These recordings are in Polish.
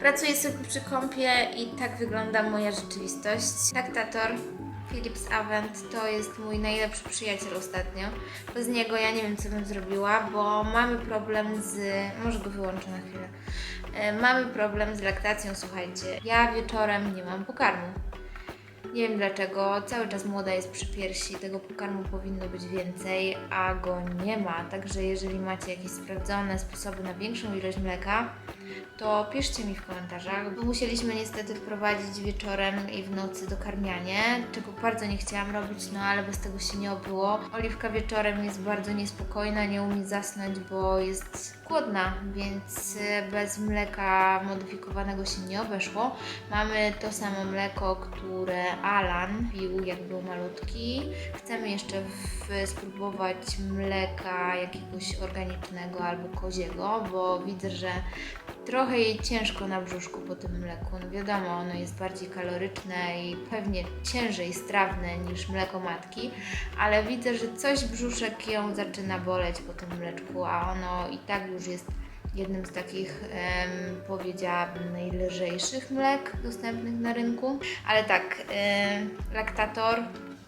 Pracuję sobie przy kąpie i tak wygląda moja rzeczywistość. Taktator Philips Avent to jest mój najlepszy przyjaciel ostatnio. Bez niego ja nie wiem, co bym zrobiła, bo mamy problem z... Może go wyłączę na chwilę. E, Mamy problem z laktacją, słuchajcie. Ja wieczorem nie mam pokarmu. Nie wiem dlaczego, cały czas młoda jest przy piersi, tego pokarmu powinno być więcej, a go nie ma. Także jeżeli macie jakieś sprawdzone sposoby na większą ilość mleka, to piszcie mi w komentarzach, bo musieliśmy niestety wprowadzić wieczorem i w nocy dokarmianie, czego bardzo nie chciałam robić, no ale bez tego się nie obyło. Oliwka wieczorem jest bardzo niespokojna, nie umie zasnąć, bo jest głodna, więc e, bez mleka modyfikowanego się nie obeszło. Mamy to samo mleko, które Alan pił jak był malutki. Chcemy jeszcze spróbować mleka jakiegoś organicznego albo koziego, bo widzę, że trochę jej ciężko na brzuszku po tym mleku. No wiadomo, ono jest bardziej kaloryczne i pewnie ciężej strawne niż mleko matki, ale widzę, że coś brzuszek ją zaczyna boleć po tym mleczku, a ono i tak już jest jednym z takich, powiedziałabym, najlżejszych mlek dostępnych na rynku. Ale tak, laktator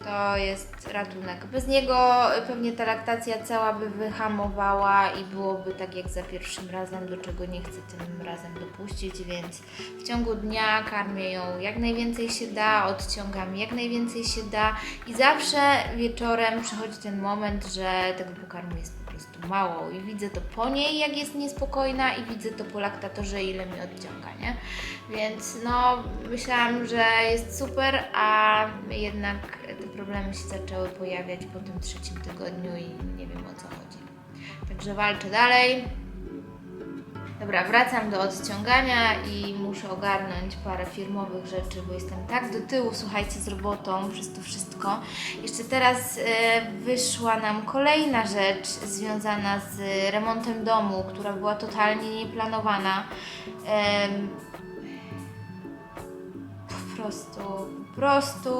to jest ratunek. Bez niego pewnie ta laktacja cała by wyhamowała i byłoby tak jak za pierwszym razem, do czego nie chcę tym razem dopuścić, więc w ciągu dnia karmię ją jak najwięcej się da, odciągam jak najwięcej się da i zawsze wieczorem przychodzi ten moment, że tego pokarmu jest mało i widzę to po niej, jak jest niespokojna i widzę to po laktatorze, ile mi odciąga, nie? Więc no, myślałam, że jest super, a jednak te problemy się zaczęły pojawiać po tym trzecim tygodniu i nie wiem o co chodzi. Także walczę dalej. Dobra, wracam do odciągania i muszę ogarnąć parę firmowych rzeczy, bo jestem tak do tyłu, słuchajcie, z robotą przez to wszystko. Jeszcze teraz e, wyszła nam kolejna rzecz związana z remontem domu, która była totalnie nieplanowana. Po prostu, po prostu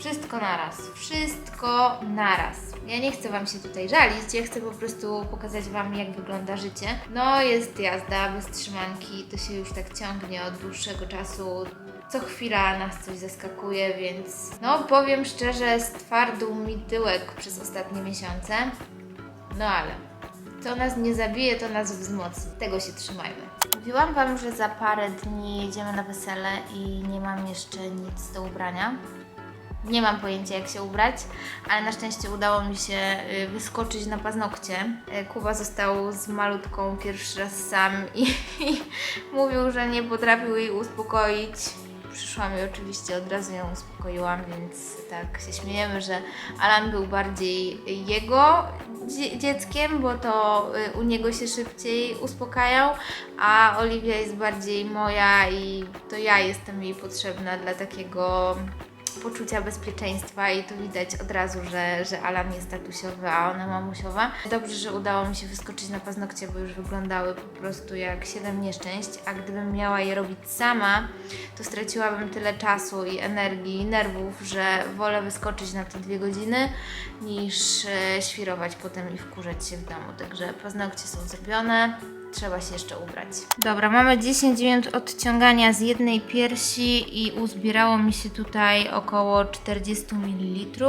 wszystko naraz. Wszystko naraz. Ja nie chcę Wam się tutaj żalić, ja chcę po prostu pokazać Wam, jak wygląda życie. No, jest jazda bez trzymanki, to się już tak ciągnie od dłuższego czasu. Co chwila nas coś zaskakuje, więc no powiem szczerze, stwardł mi tyłek przez ostatnie miesiące. No ale co nas nie zabije, to nas wzmocni. Tego się trzymajmy. Mówiłam Wam, że za parę dni jedziemy na wesele i nie mam jeszcze nic do ubrania. Nie mam pojęcia, jak się ubrać, ale na szczęście udało mi się y, wyskoczyć na paznokcie. Y, Kuba został z malutką pierwszy raz sam i, i mówił, że nie potrafił jej uspokoić. Przyszłam i oczywiście od razu ją uspokoiłam, więc tak się śmiejemy, że Alan był bardziej jego dzie- dzieckiem, bo to y, u niego się szybciej uspokajał, a Oliwia jest bardziej moja i to ja jestem jej potrzebna dla takiego poczucia bezpieczeństwa i tu widać od razu, że, że Alan jest tatusiowy, a ona mamusiowa. Dobrze, że udało mi się wyskoczyć na paznokcie, bo już wyglądały po prostu jak siedem nieszczęść, a gdybym miała je robić sama, to straciłabym tyle czasu i energii i nerwów, że wolę wyskoczyć na te dwie godziny niż e, świrować potem i wkurzać się w domu. Także paznokcie są zrobione. Trzeba się jeszcze ubrać. Dobra, mamy 10 minut odciągania z jednej piersi i uzbierało mi się tutaj około 40 ml,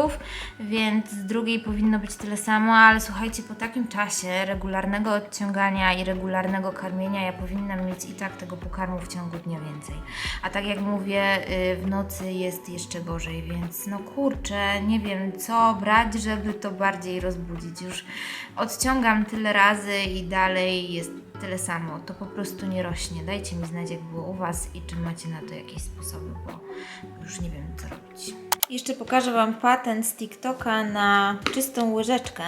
więc z drugiej powinno być tyle samo, ale słuchajcie, po takim czasie regularnego odciągania i regularnego karmienia ja powinnam mieć i tak tego pokarmu w ciągu dnia więcej. A tak jak mówię, y, w nocy jest jeszcze gorzej, więc no kurczę, nie wiem co brać, żeby to bardziej rozbudzić. Już odciągam tyle razy i dalej jest tyle samo. To po prostu nie rośnie. Dajcie mi znać, jak było u Was i czy macie na to jakieś sposoby, bo już nie wiem, co robić. Jeszcze pokażę Wam patent z TikToka na czystą łyżeczkę.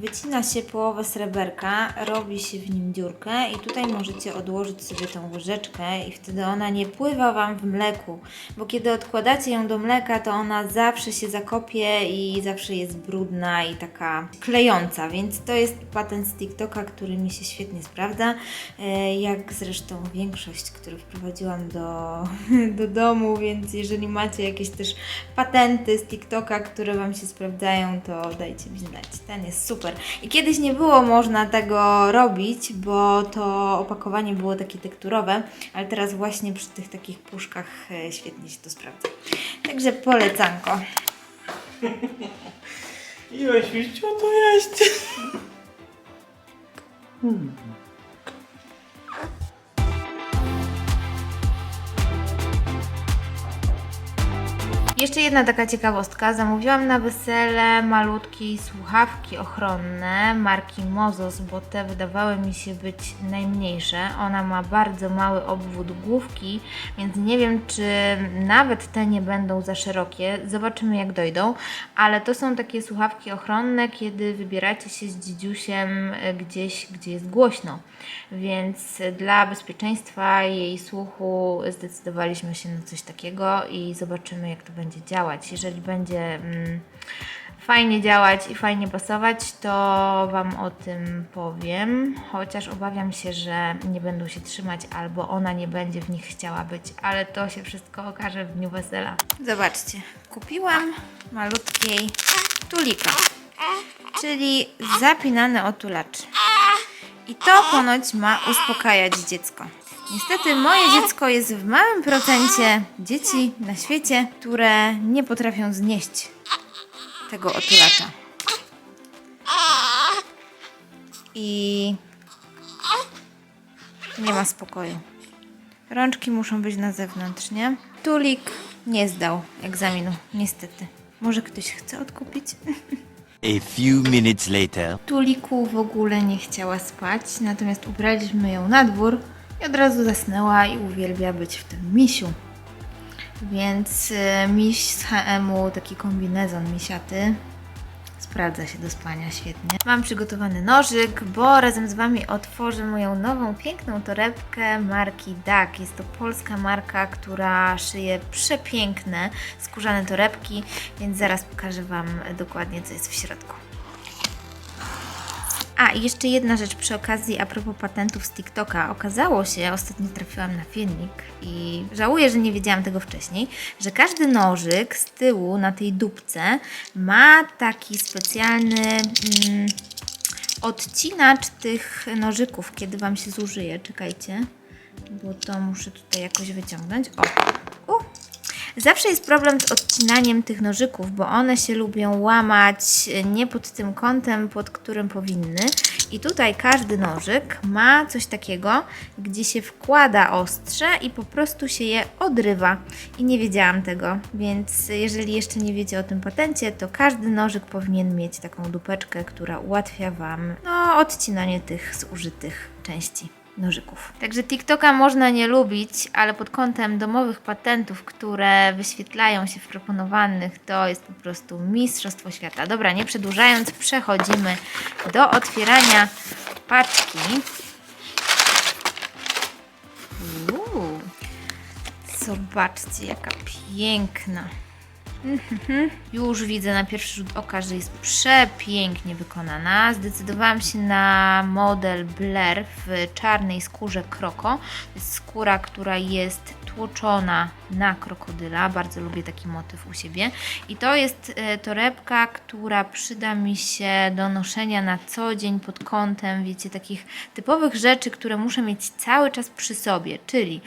Wycina się połowę sreberka, robi się w nim dziurkę i tutaj możecie odłożyć sobie tą łyżeczkę i wtedy ona nie pływa Wam w mleku, bo kiedy odkładacie ją do mleka, to ona zawsze się zakopie i zawsze jest brudna i taka klejąca, więc to jest patent z TikToka, który mi się świetnie sprawdza, e, jak zresztą większość, które wprowadziłam do, do domu, więc jeżeli macie jakieś też patenty patenty z TikToka, które Wam się sprawdzają, to dajcie mi znać. Ten jest super. I kiedyś nie było można tego robić, bo to opakowanie było takie tekturowe, ale teraz właśnie przy tych takich puszkach e, świetnie się to sprawdza. Także polecanko. Ile świściu to jest? Jeszcze jedna taka ciekawostka. Zamówiłam na wesele malutkie słuchawki ochronne marki Mozos, bo te wydawały mi się być najmniejsze. Ona ma bardzo mały obwód główki, więc nie wiem, czy nawet te nie będą za szerokie. Zobaczymy, jak dojdą. Ale to są takie słuchawki ochronne, kiedy wybieracie się z dziedziusiem gdzieś, gdzie jest głośno. Więc dla bezpieczeństwa jej słuchu zdecydowaliśmy się na coś takiego i zobaczymy, jak to będzie działać. Jeżeli będzie mm, fajnie działać i fajnie pasować, to Wam o tym powiem. Chociaż obawiam się, że nie będą się trzymać albo ona nie będzie w nich chciała być, ale to się wszystko okaże w dniu wesela. Zobaczcie, kupiłam malutkiej tulika, czyli zapinany otulacz. I to ponoć ma uspokajać dziecko. Niestety moje dziecko jest w małym procencie dzieci na świecie, które nie potrafią znieść tego otulacza. I nie ma spokoju. Rączki muszą być na zewnątrz, nie? Tulik nie zdał egzaminu, niestety. Może ktoś chce odkupić? A few minutes later. Tuliku w ogóle nie chciała spać, natomiast ubraliśmy ją na dwór i od razu zasnęła i uwielbia być w tym misiu. Więc e, miś z HM-u, taki kombinezon misiaty, sprawdza się do spania świetnie. Mam przygotowany nożyk, bo razem z Wami otworzę moją nową, piękną torebkę marki DAK. Jest to polska marka, która szyje przepiękne skórzane torebki, więc zaraz pokażę Wam dokładnie, co jest w środku. A, i jeszcze jedna rzecz przy okazji a propos patentów z TikToka. Okazało się, ostatnio trafiłam na filmik i żałuję, że nie wiedziałam tego wcześniej, że każdy nożyk z tyłu na tej dupce ma taki specjalny mm, odcinacz tych nożyków, kiedy Wam się zużyje. Czekajcie, bo to muszę tutaj jakoś wyciągnąć. O, Zawsze jest problem z odcinaniem tych nożyków, bo one się lubią łamać nie pod tym kątem, pod którym powinny. I tutaj każdy nożyk ma coś takiego, gdzie się wkłada ostrze i po prostu się je odrywa. I nie wiedziałam tego, więc jeżeli jeszcze nie wiecie o tym patencie, to każdy nożyk powinien mieć taką dupeczkę, która ułatwia Wam no, odcinanie tych zużytych części nożyków. Także TikToka można nie lubić, ale pod kątem domowych patentów, które wyświetlają się w proponowanych, to jest po prostu mistrzostwo świata. Dobra, nie przedłużając, przechodzimy do otwierania paczki. Uuu, zobaczcie, jaka piękna. Już widzę na pierwszy rzut oka, że jest przepięknie wykonana. Zdecydowałam się na model Blair w czarnej skórze kroko. To jest skóra, która jest tłoczona na krokodyla. Bardzo lubię taki motyw u siebie. I to jest e, torebka, która przyda mi się do noszenia na co dzień pod kątem, wiecie, takich typowych rzeczy, które muszę mieć cały czas przy sobie, czyli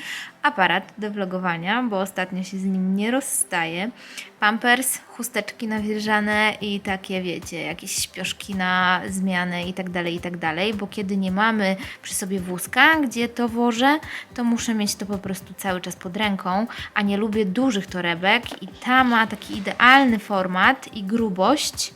aparat do vlogowania, bo ostatnio się z nim nie rozstaje, pampers, chusteczki nawilżane i takie, wiecie, jakieś śpioszki na zmianę i tak dalej, i tak dalej, bo kiedy nie mamy przy sobie wózka, gdzie to wożę, to muszę mieć to po prostu cały czas pod ręką, a nie lubię dużych torebek i ta ma taki idealny format i grubość,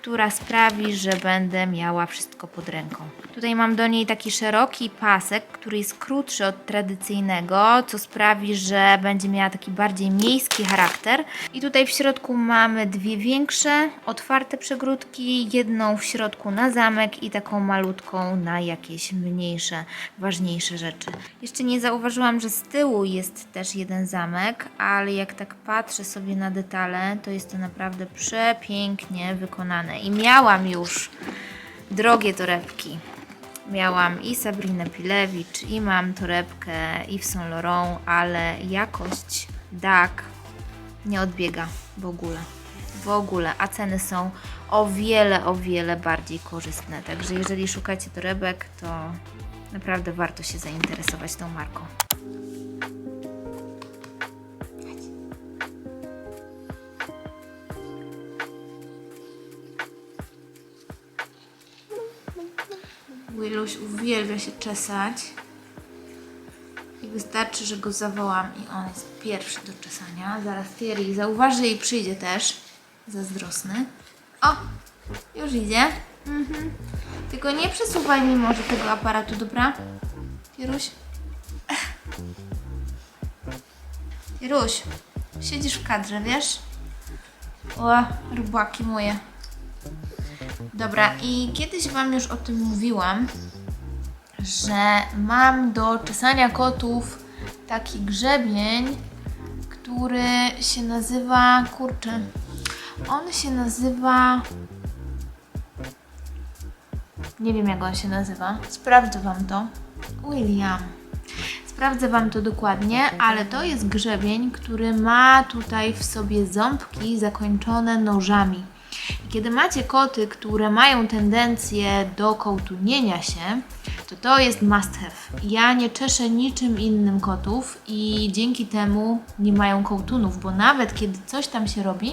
która sprawi, że będę miała wszystko pod ręką. Tutaj mam do niej taki szeroki pasek, który jest krótszy od tradycyjnego, co sprawi, że będzie miała taki bardziej miejski charakter. I tutaj w środku mamy dwie większe, otwarte przegródki, jedną w środku na zamek i taką malutką na jakieś mniejsze, ważniejsze rzeczy. Jeszcze nie zauważyłam, że z tyłu jest też jeden zamek, ale jak tak patrzę sobie na detale, to jest to naprawdę przepięknie wykonane. I miałam już drogie torebki. Miałam i Sabrinę Pilewicz, i mam torebkę Yves Saint Laurent, ale jakość DAC nie odbiega w ogóle. W ogóle, a ceny są o wiele, o wiele bardziej korzystne. Także jeżeli szukacie torebek, to naprawdę warto się zainteresować tą marką. Czesać. I wystarczy, że go zawołam i on jest pierwszy do czesania. Zaraz Thierry zauważy i przyjdzie też. Zazdrosny. O! Już idzie. Mhm. Tylko nie przesuwaj mi może tego aparatu, dobra? Pieruś? Pieruś, siedzisz w kadrze, wiesz? O, rybaki moje. Dobra, i kiedyś Wam już o tym mówiłam, że mam do czesania kotów taki grzebień, który się nazywa, kurczę, on się nazywa, nie wiem jak on się nazywa, sprawdzę Wam to, William. Sprawdzę Wam to dokładnie, ale to jest grzebień, który ma tutaj w sobie ząbki zakończone nożami. I kiedy macie koty, które mają tendencję do kołtunienia się, to to jest must have. Ja nie czeszę niczym innym kotów i dzięki temu nie mają kołtunów, bo nawet kiedy coś tam się robi,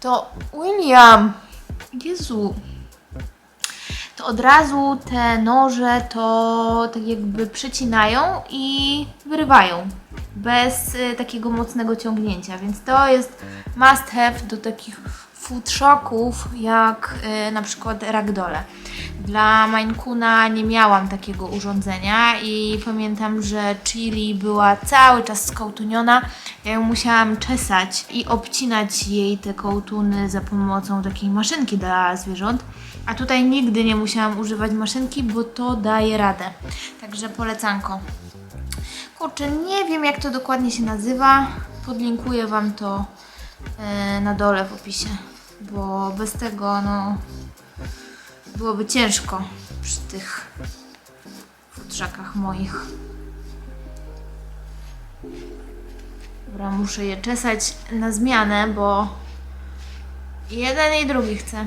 to William, Jezu, to od razu te noże to tak jakby przecinają i wyrywają bez y, takiego mocnego ciągnięcia, więc to jest must have do takich food jak y, na przykład ragdole. Dla Maine Coona nie miałam takiego urządzenia i pamiętam, że Chili była cały czas skołtuniona. Ja ją musiałam czesać i obcinać jej te kołtuny za pomocą takiej maszynki dla zwierząt. A tutaj nigdy nie musiałam używać maszynki, bo to daje radę. Także polecanko. Kurczę, nie wiem jak to dokładnie się nazywa. Podlinkuję Wam to e, na dole w opisie, bo bez tego no byłoby ciężko przy tych futrzakach moich. Dobra, muszę je czesać na zmianę, bo jeden i drugi chcę.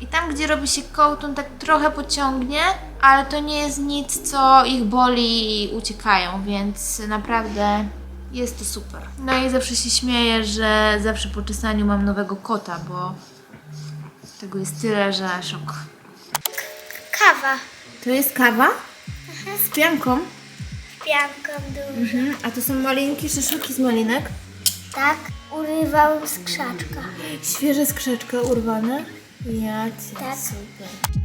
I tam, gdzie robi się kołtun, tak trochę pociągnie, ale to nie jest nic, co ich boli i uciekają, więc naprawdę jest to super. No i zawsze się śmieję, że zawsze po czesaniu mam nowego kota, bo tego jest tyle, że szok. Kawa. To jest kawa z pianką, Pianką dużą. mhm. a to są malinki szaszłyki z malinek. Tak, urywałem z krzaczka. Świeże skrzeczkę urwane. Ja cię, Tak. super.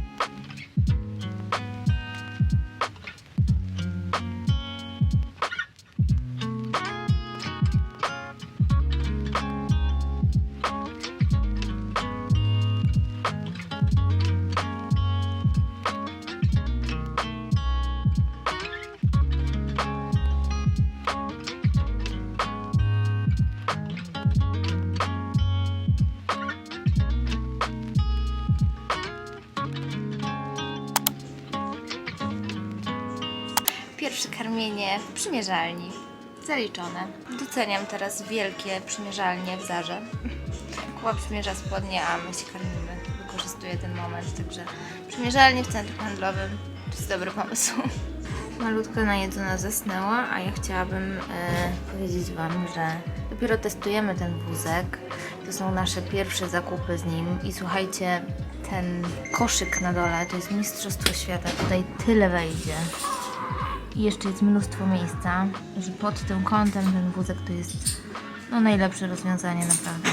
Przymierzalni. Zaliczone. Doceniam teraz wielkie przymierzalnie w Zarze. Kuba przymierza spodnie, a my się karmimy. Wykorzystuję ten moment, także przymierzalnie w centrum handlowym to jest dobry pomysł. Malutka najedzona zasnęła, a ja chciałabym e, powiedzieć Wam, że dopiero testujemy ten wózek. To są nasze pierwsze zakupy z nim i słuchajcie, ten koszyk na dole to jest Mistrzostwo Świata. Tutaj tyle wejdzie. I jeszcze jest mnóstwo miejsca, że pod tym kątem ten wózek to jest no, najlepsze rozwiązanie naprawdę.